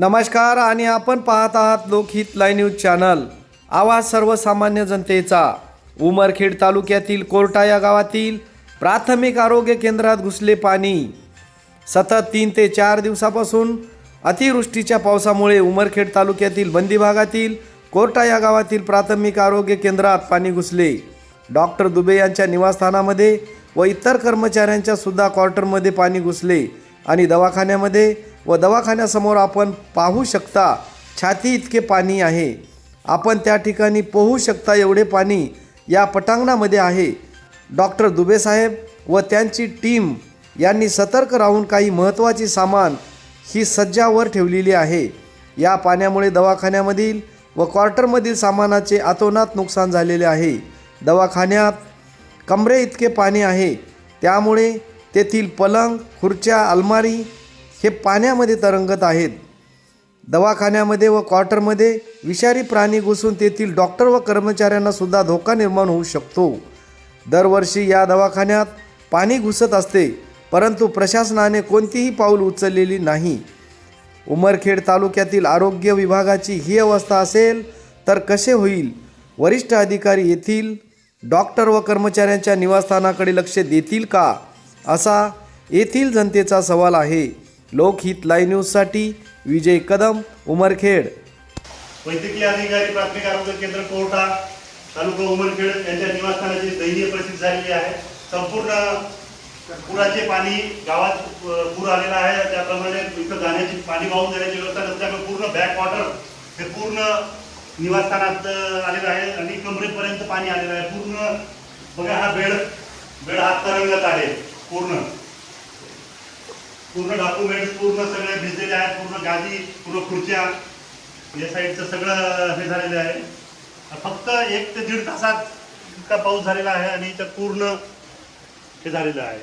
नमस्कार आणि आपण पाहत आहात लोकहित लाय न्यूज चॅनल. आवाज सर्वसामान्य जनतेचा. उमरखेड तालुक्यातील कोर्टा या गावातील प्राथमिक आरोग्य केंद्रात घुसले पाणी. सतत तीन ते चार दिवसापासून अतिवृष्टीच्या पावसामुळे उमरखेड तालुक्यातील बंदी भागातील कोर्टा या गावातील प्राथमिक आरोग्य केंद्रात पाणी घुसले. डॉक्टर दुबे यांच्या निवासस्थानामध्ये व इतर कर्मचाऱ्यांच्या सुद्धा क्वार्टरमध्ये पाणी घुसले आणि दवाखान्यामध्ये व दवाखान्यासमोर आपण पाहू शकता छाती इतके पाणी आहे. आपण त्या ठिकाणी पोहू शकता एवढे पाणी या पटांगणामध्ये आहे. डॉक्टर दुबेसाहेब व त्यांची टीम यांनी सतर्क राहून काही महत्त्वाची सामान ही सज्जावर ठेवलेली आहे. या पाण्यामुळे दवाखान्यामधील व क्वार्टरमधील सामानाचे आतोनात नुकसान झालेले आहे. दवाखान्यात कमरे इतके पाणी आहे. त्यामुळे तेथील पलंग खुर्च्या अलमारी हे पाण्यामध्ये तरंगत आहेत. दवाखान्यामध्ये व क्वार्टरमध्ये विषारी प्राणी घुसून तेथील डॉक्टर व कर्मचाऱ्यांना सुद्धा धोका निर्माण होऊ शकतो. दरवर्षी या दवाखान्यात पाणी घुसत असते परंतु प्रशासनाने कोणतीही पाऊल उचललेली नाही. उमरखेड तालुक्यातील आरोग्य विभागाची ही अवस्था असेल तर कसे होईल? वरिष्ठ अधिकारी येथील डॉक्टर व कर्मचाऱ्यांच्या निवासस्थानाकडे लक्ष देतील का? असा येथील जनतेचा सवाल आहे. लोकहित लाईव्ह न्यूजसाठी विजय कदम उमरखेड. वैद्यकीय अधिकारी प्राथमिक आरोग्य केंद्र कोर्टा तालुका उमरखेड यांच्या निवासस्थानाची दयनीय परिस्थिती झालेली आहे. संपूर्ण पुराचे पाणी गावात पूर आलेला आहे. त्याप्रमाणे इथं जाण्याची पाणी वाहून जाण्याची व्यवस्था नसल्यामुळे पूर्ण बॅक वॉटर हे पूर्ण निवासस्थानात आलेलं आहे आणि कमरेपर्यंत पाणी आलेलं आहे. पूर्ण बघा हा बेड बेड हात तरंगत आहे पूर्ण. पूर्ण डॉक्युमेंट पूर्ण सगळे भिजलेले आहेत पूर्ण गादी पूर्ण खुर्च्या. या साईडचं सगळं हे झालेलं आहे. फक्त एक ते दीड तासात इतका पाऊस झालेला आहे आणि इथं पूर्ण हे झालेलं आहे.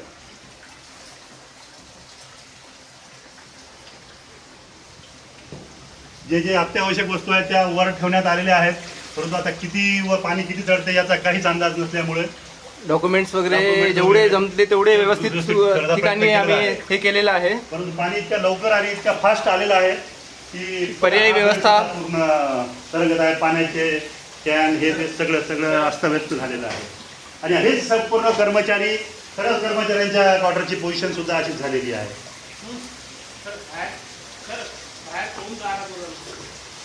जे जे अत्यावश्यक वस्तू आहेत त्या वर ठेवण्यात आलेल्या आहेत परंतु आता किती व पाणी किती चढते याचा काहीच अंदाज नसल्यामुळे डॉक्युमेंट्स वगैरे जेवढे जमले तेवढे व्यवस्थित ठिकाणी आम्ही. हे केलेलं आहे. परंतु पाणी इतक्या लवकर आणि इतक्या फास्ट आलेलं आहे की पर्यायी व्यवस्था- पूर्ण तरंगत आहे. पाण्याचे कॅन हे ते सगळं सगळं अस्तव्यस्त झालेलं आहे. आणि हेच संपूर्ण कर्मचारी खरंच कर्मचाऱ्यांच्या क्वार्टरची पोझिशन सुद्धा अशीच झालेली आहे.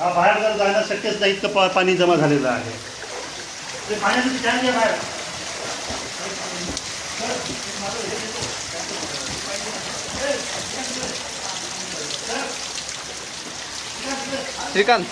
हा बाहेर जर जाणं शक्यच नाही इतकं पाणी जमा झालेलं आहे. पाण्याचं श्रीकांत.